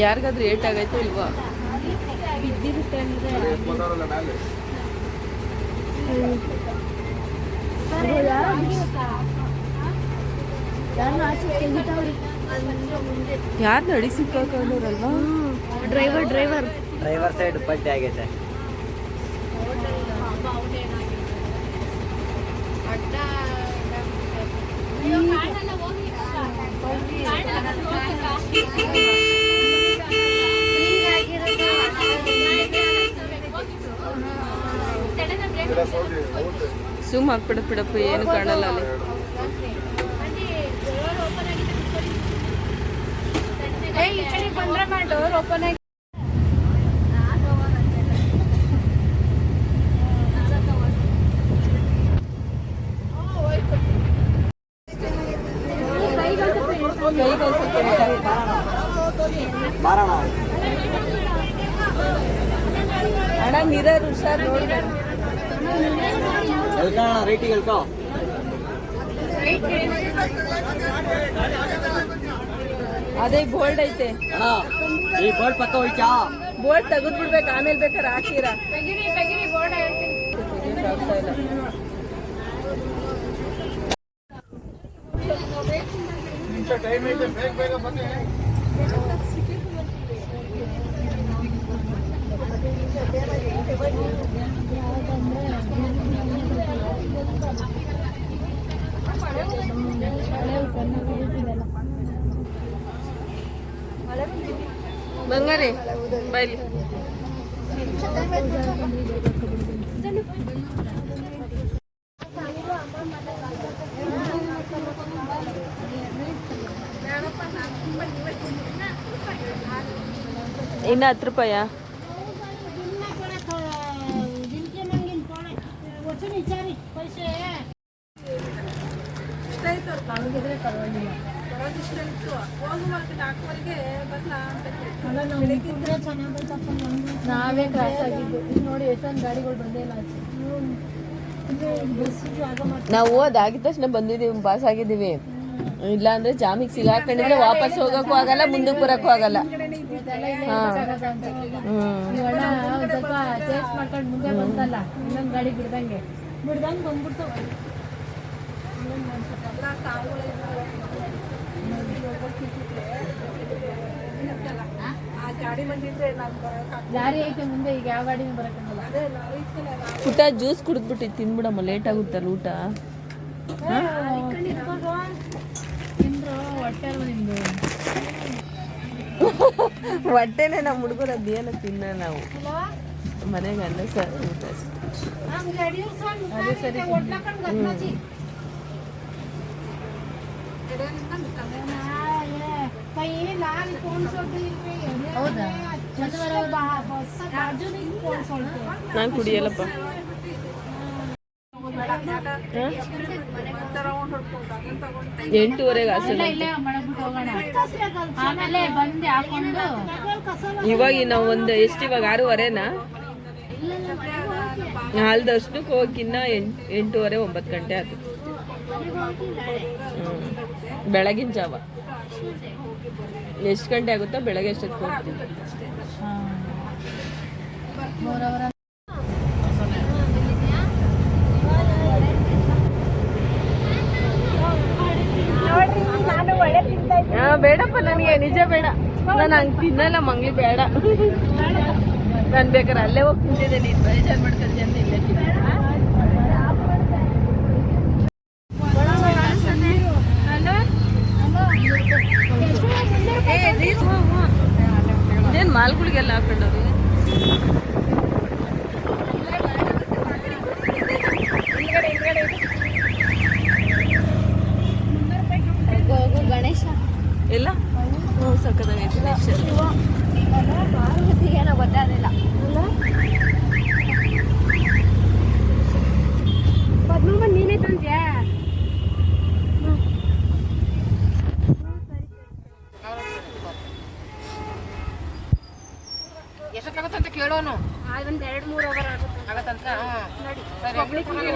ಯಾರಿಗಾದ್ರೂ ಏಟ್ ಆಗೈತೋ ಇಲ್ವಾ? ಯಾರು ನಡಿ ಸಿಕ್ಕಾಕೊಂಡವ್ರಲ್ವಾ? ಡ್ರೈವರ್ ಡ್ರೈವರ್ ಡ್ರೈವರ್ ಸೈಡ್ ಪಟ್ಟಿ ಆಗೈತೆ. ಸುಮ್ ಹಾಕ್ಬಿಡಪ್ಪ ಬಿಡಪ್ಪ ಏನು ಕಾಣಲ್ಲ ಅಲ್ಲಿ. ಮಾರಣ ಓಪನ್ ಆಗಿ. ಮಾರೋಣ ಅಣ್ಣ ಮಿರರ್ ಹುಷಾರು ನೋಡ್ಬೇಡ ಎಲ್ಕೋಣ ರೇಟಿಗೆ ಎಲ್ಕೋ ಅದೇ ಬೋಲ್ಡ್ ಐತೆ ಅಣ್ಣ ಈ ಬೋರ್ಡ್ ಪಕ್ಕ ಹೋಯ್ತಾ ಬೋಲ್ಡ್ ತೆಗೆದ್ ಬಿಡ್ಬೇಕು ಆಮೇಲೆ ಬೇಕಾದ್ರೆ ಹಾಕಿರ ತೆಗಿರಿ ತೆಗಿರಿ ಬೋರ್ಡ್ ಹೇಳ್ತೀನಿ ಆಗ್ತಾ ಬಂಗಾರಿ ಬೈಲಿ ಇನ್ನು ಹತ್ತು ರೂಪಾಯ ನಾವೇ ಕ್ರಾಸ್ ಆಗಿದ್ದು. ನೋಡಿ ಎಷ್ಟೊಂದು ಗಾಡಿಗಳು ಬಂದೇ ಇಲ್ಲ ನಾವು ಅದಾಗಿದ ತಕ್ಷಣ ಬಂದಿದ್ದೀವಿ ಪಾಸ್ ಆಗಿದ್ದೀವಿ ಇಲ್ಲ ಅಂದ್ರೆ ಜಾಮಿಗೆ ಸಿಗಾಕೊಂಡಿದ್ರೆ ವಾಪಸ್ ಹೋಗಕ್ಕೂ ಆಗಲ್ಲ ಮುಂದಕ್ಕೆ ಬರಕ್ಕೂ ಆಗಲ್ಲ. ಹಾ. ಹ್ಮ್. ಸ್ವಲ್ಪ ಮಾಡ್ಕೊಂಡು ಮುಂದೆ ಬಂತಲ್ಲ ಇನ್ನೊಂದು ಗಾಡಿ ಬಿಡ್ದಂಗೆ. ಬಿಡ್ದಂಗೆ ಬಂದ್ಬಿಡ್ತು. ಐತೆ ಮುಂದೆ ಈಗ ಯಾವ ಗಾಡಿನೂ ಊಟ ಜ್ಯೂಸ್ ಕುಡಿದ್ಬಿಟ್ಟು ತಿನ್ಬಿಡಮ್ಮ ಲೇಟ್ ಆಗುತ್ತಲ್ಲ ಊಟ. ತಿಂದ್ರು ಹೊಟ್ಟೆ ಅಲ್ವಾ ನಿಮ್ದು? ಹೊಟ್ಟೆನೆ ನಮ್ಮ ಹುಡುಗರು ಅದೇನು ತಿನ್ನ ನಾವು. ಮನೆಗೆ ಅಲ್ಲ ಸರ್ ಊಟ ಅಷ್ಟೇ. ಅದು ಸರಿ ಹೌದಾ? ನಾನು ಕುಡಿಯಲ್ಲಪ್ಪ? ಎಂಟೂವರೆಗೆ ಹಾಸನ ಇಲ್ಲೇ ಮಾಡ್ಬಿಟ್ಟು ಹೋಗೋಣ. ಆಮೇಲೆ ಬಂದು ಹಾಕೊಂಡು. ಇವಾಗ ನಾವು ಒಂದು ಎಷ್ಟು ಇವಾಗ ಆರೂವರೆನಾ? ನಾಲ್ಕು ದರ್ಶನಕ್ಕೆ ಹೋಗಿನ್ನ ಎಂಟು ಎಂಟೂವರೆ ಒಂಬತ್ತು ಗಂಟೆ ಆಯ್ತು ಹ್ಮ್. ಬೆಳಗಿನ ಜಾವ. ಎಷ್ಟು ಗಂಟೆ ಆಗುತ್ತೋ ಬೆಳಗ್ಗೆ ಎಷ್ಟೊತ್ತು ಹೋಗ್ತೀವಿ ಬೇಡಪ್ಪ, ನನಗೆ ನಿಜ ಬೇಡ. ನಾನು ಹಂಗೆ ತಿನ್ನಲ್ಲ, ಮಂಗ್ಲಿ ಬೇಡ. ನಾನು ಬೇಕಾದ್ರೆ ಅಲ್ಲೇ ಹೋಗಿ ನೀನು ಬೇಜಾರು ಮಾಡ್ಕೊಂಡು ಅಂತ ಇಲ್ಲೇ ಮಾಲ್ಗಳಿಗೆಲ್ಲ ಹಾಕೊಂಡವ್ರಿ. ಗಣೇಶ ಎಲ್ಲ ಹ್ಞೂ ಸಕ್ಕದಾಗೈತೆ ಏನೋ ಗೊತ್ತಾಗಲಿಲ್ಲ. making you.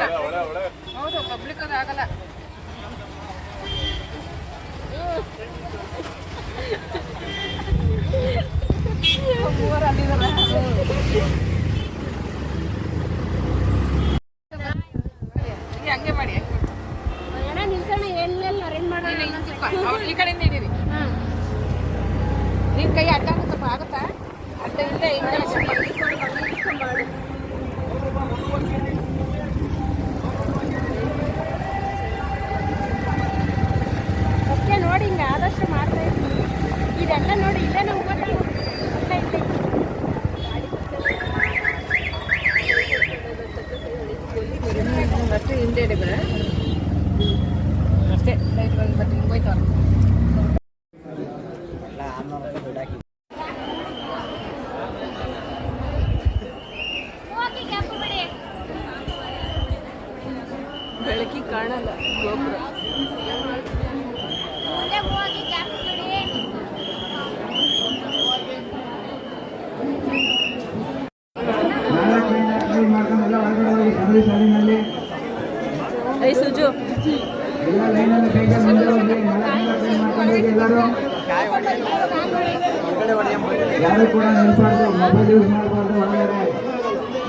ಮೊಬೈಲ್ ಯೂಸ್ ಮಾಡಬಾರ್ದು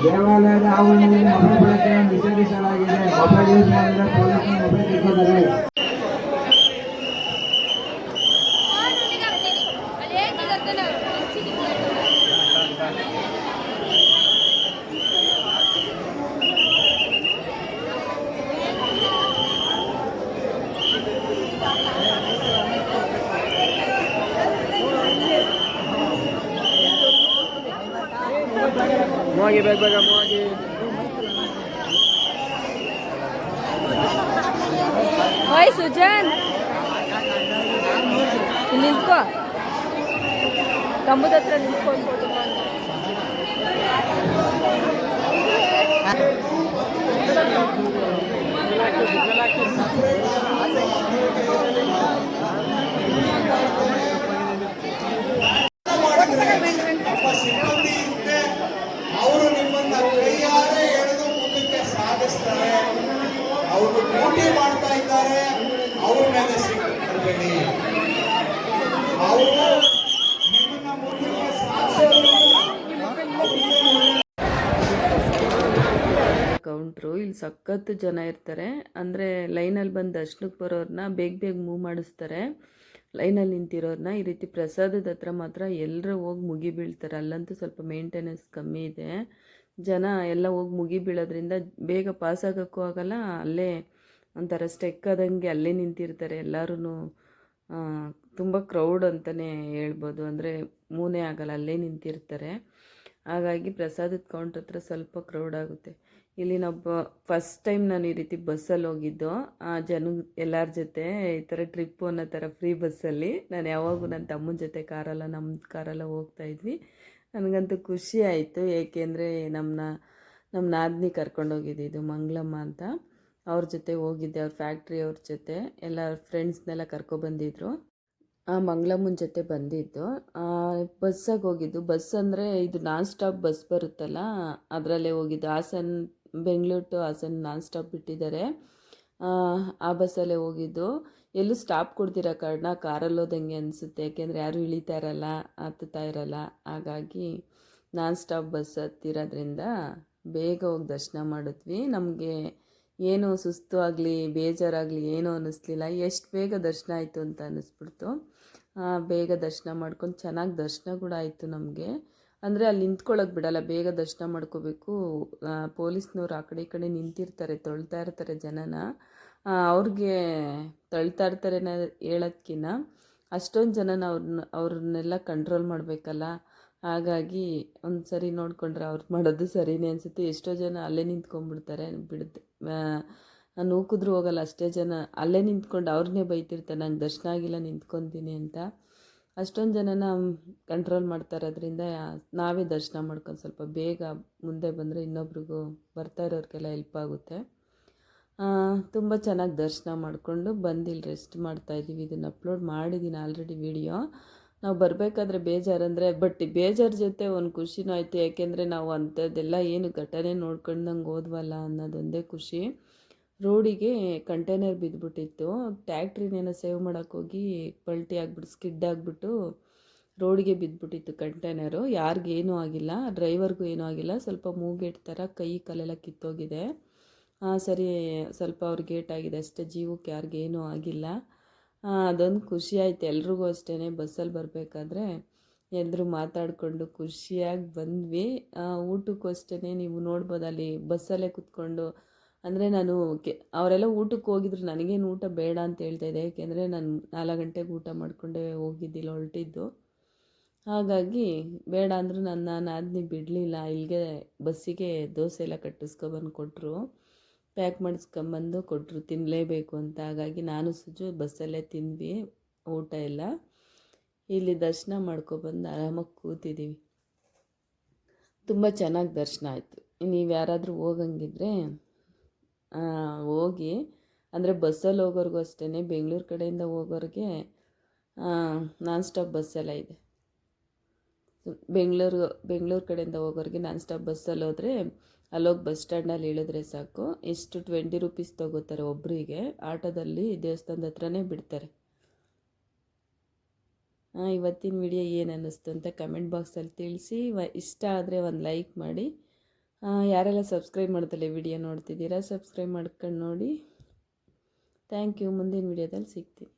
ದೇವಾಲಯದ ಆವರಣದಲ್ಲಿ ಮೊಬೈಲ್ ಬಳಕೆ ನಿಷೇಧಿಸಲಾಗಿದೆ. ಮೊಬೈಲ್ ಯೂಸ್ ಮಾಡಿದ್ರೆ ಪೊಲೀಸ್ ಮೊಬೈಲ್ ಕಿತ್ಕೋತಾರೆ ಮೋಗಿ ಬೇಗ ಬೇಗ ಮೋಗಿ ಓಯ್ ಸುಜನ್ ಇಲ್ಲಿ ನಿಂತ್ಕೋ ಕಂಬದ ಹತ್ರ ನಿಂತ್ಕೊಂಡು ಫೋಟೋ ಅವರು ನಿಮ್ಮನ್ನ ಕೈಯಾರೆ ಎಳೆದು ಮುಂದಕ್ಕೆ ಸಾಗಿಸ್ತಾರೆ ಅವರು ಡ್ಯೂಟಿ ಮಾಡ್ತಾ ಇದ್ದಾರೆ ಅವ್ರ ಮೇಲೆ ಸಿಕ್ಕಬೇಡಿ ಅವರು ನಿಮ್ಮನ್ನ ಮುಂದಕ್ಕೆ ಸಾಗಿಸೋದ್ರಿಂದ ಕೌಂಟ್ರು ಇಲ್ಲಿ ಸಖತ್ತು ಜನ ಇರ್ತಾರೆ. ಅಂದರೆ ಲೈನಲ್ಲಿ ಬಂದು ದರ್ಶನಕ್ಕೆ ಬರೋರನ್ನ ಬೇಗ ಬೇಗ ಮೂವ್ ಮಾಡಿಸ್ತಾರೆ. ಲೈನಲ್ಲಿ ನಿಂತಿರೋರನ್ನ ಈ ರೀತಿ ಪ್ರಸಾದದ ಹತ್ರ ಮಾತ್ರ ಎಲ್ಲರೂ ಹೋಗಿ ಮುಗಿ ಬೀಳ್ತಾರೆ. ಅಲ್ಲಂತೂ ಸ್ವಲ್ಪ ಮೇಂಟೆನೆನ್ಸ್ ಕಮ್ಮಿ ಇದೆ. ಜನ ಎಲ್ಲ ಹೋಗಿ ಮುಗಿ ಬೀಳೋದ್ರಿಂದ ಬೇಗ ಪಾಸ್ ಆಗೋಕ್ಕೂ ಆಗಲ್ಲ. ಅಲ್ಲೇ ಒಂಥರ ಸ್ಟೆಕ್ ಆದಂಗೆ ಅಲ್ಲೇ ನಿಂತಿರ್ತಾರೆ ಎಲ್ಲರೂ ತುಂಬ ಕ್ರೌಡ್ ಅಂತಲೇ ಹೇಳ್ಬೋದು. ಅಂದರೆ ಮೂನೇ ಆಗಲ್ಲ, ಅಲ್ಲೇ ನಿಂತಿರ್ತಾರೆ. ಹಾಗಾಗಿ ಪ್ರಸಾದದ ಕೌಂಟ್ ಹತ್ರ ಸ್ವಲ್ಪ ಕ್ರೌಡ್ ಆಗುತ್ತೆ. ಇಲ್ಲಿ ನಾವು ಫಸ್ಟ್ ಟೈಮ್ ನಾನು ಈ ರೀತಿ ಬಸ್ಸಲ್ಲಿ ಹೋಗಿದ್ದು. ಆ ಜನ, ಎಲ್ಲರ ಜೊತೆ ಈ ಥರ ಟ್ರಿಪ್ಪು ಅನ್ನೋ ಥರ ಫ್ರೀ ಬಸ್ಸಲ್ಲಿ ನಾನು ಯಾವಾಗೂ ನನ್ನ ತಮ್ಮನ ಜೊತೆ ಕಾರಲ್ಲ ನಮ್ಮ ಕಾರಲ್ಲ ಹೋಗ್ತಾ ಇದ್ವಿ. ನನಗಂತೂ ಖುಷಿ ಆಯಿತು. ಏಕೆಂದರೆ ನಮ್ಮನ್ನ ನಮ್ಮ ನಾದಿನಿ ಇದು ಮಂಗಳಮ್ಮ ಅಂತ. ಅವ್ರ ಜೊತೆ ಹೋಗಿದ್ದೆ, ಅವ್ರ ಫ್ಯಾಕ್ಟ್ರಿ ಅವ್ರ ಜೊತೆ. ಎಲ್ಲ ಫ್ರೆಂಡ್ಸ್ನೆಲ್ಲ ಕರ್ಕೊಬಂದಿದ್ರು ಮಂಗಳಮ್ಮನ ಜೊತೆ ಬಂದಿದ್ದು. ಬಸ್ಸಾಗಿ ಹೋಗಿದ್ದು. ಬಸ್ ಅಂದರೆ ಇದು ನಾನ್ ಸ್ಟಾಪ್ ಬಸ್ ಬರುತ್ತಲ್ಲ ಅದರಲ್ಲೇ ಹೋಗಿದ್ದು. Hassan Bengaluru to Hassan non stop ಬಿಟ್ಟಿದ್ದಾರೆ. ಆ, ಬಸ್ಸಲ್ಲೇ ಹೋಗಿದ್ದು. ಎಲ್ಲೂ ಸ್ಟಾಪ್ ಕೊಡ್ತಿರೋ ಕಾರಣ? ಕಾರಲ್ಲಿ ಹೋದಂಗೆ ಅನಿಸುತ್ತೆ? ಯಾಕೆಂದರೆ ಯಾರೂ ಇಳಿತಾ ಇರಲ್ಲ ಹತ್ತುತ್ತಾ ಇರಲ್ಲ. ಹಾಗಾಗಿ ನಾನ್ ಸ್ಟಾಪ್ ಬಸ್ ಹತ್ತಿರೋದ್ರಿಂದ ಬೇಗ ಹೋಗಿ ದರ್ಶನ ಮಾಡಿದ್ವಿ. ನಮಗೆ ಏನು ಸುಸ್ತು ಆಗಲಿ, ಬೇಜಾರಾಗಲಿ, ಏನೂ ಅನ್ನಿಸ್ಲಿಲ್ಲ. ಎಷ್ಟು ಬೇಗ ದರ್ಶನ ಆಯಿತು ಅಂತ ಅನ್ನಿಸ್ಬಿಡ್ತು. ಬೇಗ ದರ್ಶನ ಮಾಡ್ಕೊಂಡು ಚೆನ್ನಾಗಿ ದರ್ಶನ ಕೂಡ ಆಯಿತು ನಮಗೆ. ಅಂದರೆ ಅಲ್ಲಿ ನಿಂತ್ಕೊಳ್ಳೋಕೆ ಬಿಡಲ್ಲ, ಬೇಗ ದರ್ಶನ ಮಾಡ್ಕೋಬೇಕು. ಪೊಲೀಸ್ನವ್ರು ಆ ಕಡೆ ಈ ಕಡೆ ನಿಂತಿರ್ತಾರೆ, ತೊಳ್ತಾ ಇರ್ತಾರೆ ಜನನ. ಅವ್ರಿಗೆ ತಳ್ತಾ ಇರ್ತಾರೆ ಹೇಳೋದ್ಕಿಂತ ಅಷ್ಟೊಂದು ಜನನ ಅವ್ರನ್ನ ಅವ್ರನ್ನೆಲ್ಲ ಕಂಟ್ರೋಲ್ ಮಾಡಬೇಕಲ್ಲ. ಹಾಗಾಗಿ ಒಂದು ಸರಿ ನೋಡಿಕೊಂಡ್ರೆ ಅವ್ರು ಮಾಡೋದು ಸರಿನೇ ಅನಿಸುತ್ತೆ. ಎಷ್ಟೋ ಜನ ಅಲ್ಲೇ ನಿಂತ್ಕೊಂಡ್ಬಿಡ್ತಾರೆ ಬಿಡುತ್ತೆ. ನಾನು ನೂಕಿದ್ರು ಹೋಗಲ್ಲ, ಅಷ್ಟೇ ಜನ ಅಲ್ಲೇ ನಿಂತ್ಕೊಂಡು ಅವ್ರನ್ನೇ ಬೈತಿರ್ತಾರೆ, ನಂಗೆ ದರ್ಶನ ಆಗಿಲ್ಲ, ನಿಂತ್ಕೊತೀನಿ ಅಂತ. ಅಷ್ಟೊಂದು ಜನನ ಕಂಟ್ರೋಲ್ ಮಾಡ್ತಾ ಇರೋದ್ರಿಂದ ನಾವೇ ದರ್ಶನ ಮಾಡ್ಕೊಂಡು ಸ್ವಲ್ಪ ಬೇಗ ಮುಂದೆ ಬಂದರೆ ಇನ್ನೊಬ್ರಿಗೂ ಬರ್ತಾ ಇರೋರಿಗೆಲ್ಲ ಹೆಲ್ಪ್ ಆಗುತ್ತೆ. ತುಂಬ ಚೆನ್ನಾಗಿ ದರ್ಶನ ಮಾಡಿಕೊಂಡು ಬಂದಿಲ್ಲಿ ರೆಸ್ಟ್ ಮಾಡ್ತಾಯಿದ್ದೀವಿ ಇದನ್ನು ಅಪ್ಲೋಡ್ ಮಾಡಿದ್ದೀನಿ ಆಲ್ರೆಡಿ ವಿಡಿಯೋ ನಾವು ಬರಬೇಕಾದ್ರೆ ಬೇಜಾರಂದರೆ ಬಟ್ ಬೇಜಾರ ಜೊತೆ ಒಂದು ಖುಷಿನೂ ಆಯಿತು. ಯಾಕೆಂದರೆ ನಾವು ಅಂಥದ್ದೆಲ್ಲ ಏನು ಘಟನೆ ನೋಡ್ಕೊಂಡಂಗೆ ಹೋದ್ವಲ್ಲ ಅನ್ನೋದೊಂದೇ ಖುಷಿ. ರೋಡಿಗೆ ಕಂಟೈನರ್ ಬಿದ್ದುಬಿಟ್ಟಿತ್ತು ಟ್ಯಾಕ್ಟ್ರಿನೇನ ಸೇವ್ ಮಾಡೋಕ್ಕೋಗಿ ಪಲ್ಟಿ ಆಗಿಬಿಟ್ಟು, ಸ್ಕಿಡ್ ಆಗಿಬಿಟ್ಟು ರೋಡಿಗೆ ಬಿದ್ದುಬಿಟ್ಟಿತ್ತು ಕಂಟೈನರು. ಯಾರಿಗೇನೂ ಆಗಿಲ್ಲ. ಡ್ರೈವರ್ಗೂ ಏನೂ ಆಗಿಲ್ಲ. ಸ್ವಲ್ಪ ಮೂಗೇಟ್ ಥರ ಕೈ ಕಾಲೆಲ್ಲ ಕಿತ್ತೋಗಿದೆ. ಹಾಂ ಸರಿ ಸ್ವಲ್ಪ ಅವ್ರಿಗೆ ಏಟಾಗಿದೆ ಅಷ್ಟೇ ಜೀವಕ್ಕೆ ಯಾರಿಗೇನೂ ಆಗಿಲ್ಲ. ಅದೊಂದು ಖುಷಿ ಆಯ್ತು. ಎಲ್ರಿಗೂ ಅಷ್ಟೇ ಬಸ್ಸಲ್ಲಿ ಬರಬೇಕಾದ್ರೆ ಎಲ್ಲರೂ ಮಾತಾಡಿಕೊಂಡು ಖುಷಿಯಾಗಿ ಬಂದ್ವಿ. ಊಟಕ್ಕೂ ಅಷ್ಟೇ ನೀವು ನೋಡ್ಬೋದು ಅಲ್ಲಿ ಬಸ್ಸಲ್ಲೇ ಕುತ್ಕೊಂಡು. ಅಂದರೆ ನಾನು ಕೆ, ಅವರೆಲ್ಲ ಊಟಕ್ಕೆ ಹೋಗಿದ್ರು. ನನಗೇನು ಊಟ ಬೇಡ ಅಂತ ಹೇಳ್ತಾ ಇದ್ದೆ. ಯಾಕೆಂದರೆ ನಾನು ನಾಲ್ಕು ಗಂಟೆಗೆ ಊಟ ಮಾಡಿಕೊಂಡೇ ಹೋಗಿದ್ದಿಲ್ಲ, ಹೊರಟಿದ್ದು. ಹಾಗಾಗಿ ಬೇಡ ಅಂದರೂ ನನ್ನ ನಾನು ಆದ್ನಿ ಬಿಡಲಿಲ್ಲ. ಇಲ್ಲಿಗೆ ಬಸ್ಸಿಗೆ ದೋಸೆ ಎಲ್ಲ ಕಟ್ಟಿಸ್ಕೊಬಂದು ಕೊಟ್ಟರು ಪ್ಯಾಕ್ ಮಾಡಿಸ್ಕೊಂಬಂದು ಕೊಟ್ಟರು ತಿನ್ನಲೇಬೇಕು ಅಂತ. ಹಾಗಾಗಿ ನಾನು ಸುಜು ಬಸ್ಸಲ್ಲೇ ತಿಂದ್ವಿ, ಊಟ ಎಲ್ಲ. ಇಲ್ಲಿ ದರ್ಶನ ಮಾಡ್ಕೊಬಂದು ಆರಾಮಾಗಿ ಕೂತಿದ್ದೀವಿ ತುಂಬ ಚೆನ್ನಾಗಿ ದರ್ಶನ ಆಯಿತು. ನೀವು ಯಾರಾದರೂ ಹೋಗಂಗಿದ್ರೆ ಹೋಗಿ. ಅಂದರೆ ಬಸ್ಸಲ್ಲಿ ಹೋಗೋರ್ಗೂ ಅಷ್ಟೇ ಬೆಂಗಳೂರು ಕಡೆಯಿಂದ ಹೋಗೋರಿಗೆ ನಾನ್ ಸ್ಟಾಪ್ ಬಸ್ಸೆಲ್ಲ ಇದೆ. ಬೆಂಗಳೂರು ಬೆಂಗಳೂರು ಕಡೆಯಿಂದ ಹೋಗೋರಿಗೆ ನಾನ್ ಸ್ಟಾಪ್ ಬಸ್ಸಲ್ಲಿ ಹೋದರೆ ಅಲ್ಲೋಗಿ ಬಸ್ ಸ್ಟ್ಯಾಂಡಲ್ಲಿ ಇಳಿದ್ರೆ ಸಾಕು, ಎಷ್ಟು ಟ್ವೆಂಟಿ ರುಪೀಸ್ ತೊಗೋತಾರೆ ಒಬ್ಬರಿಗೆ ಆಟೋದಲ್ಲಿ ದೇವಸ್ಥಾನದ ಹತ್ರನೇ ಬಿಡ್ತಾರೆ. ಹಾಂ ಇವತ್ತಿನ ವಿಡಿಯೋ ಏನು ಅನ್ನಿಸ್ತು ಅಂತ ಕಮೆಂಟ್ ಬಾಕ್ಸಲ್ಲಿ ತಿಳಿಸಿ ಇಷ್ಟ ಆದರೆ ಒಂದು ಲೈಕ್ ಮಾಡಿ. ಯಾರೆಲ್ಲ ಸಬ್ಸ್ಕ್ರೈಬ್ ಮಾಡ್ದಲ್ಲ ವಿಡಿಯೋ ನೋಡ್ತಿದ್ದೀರಾ ಸಬ್ಸ್ಕ್ರೈಬ್ ಮಾಡ್ಕೊಂಡು ನೋಡಿ. ಥ್ಯಾಂಕ್ ಯು ಮುಂದಿನ ವಿಡಿಯೋದಲ್ಲಿ ಸಿಗ್ತೀನಿ.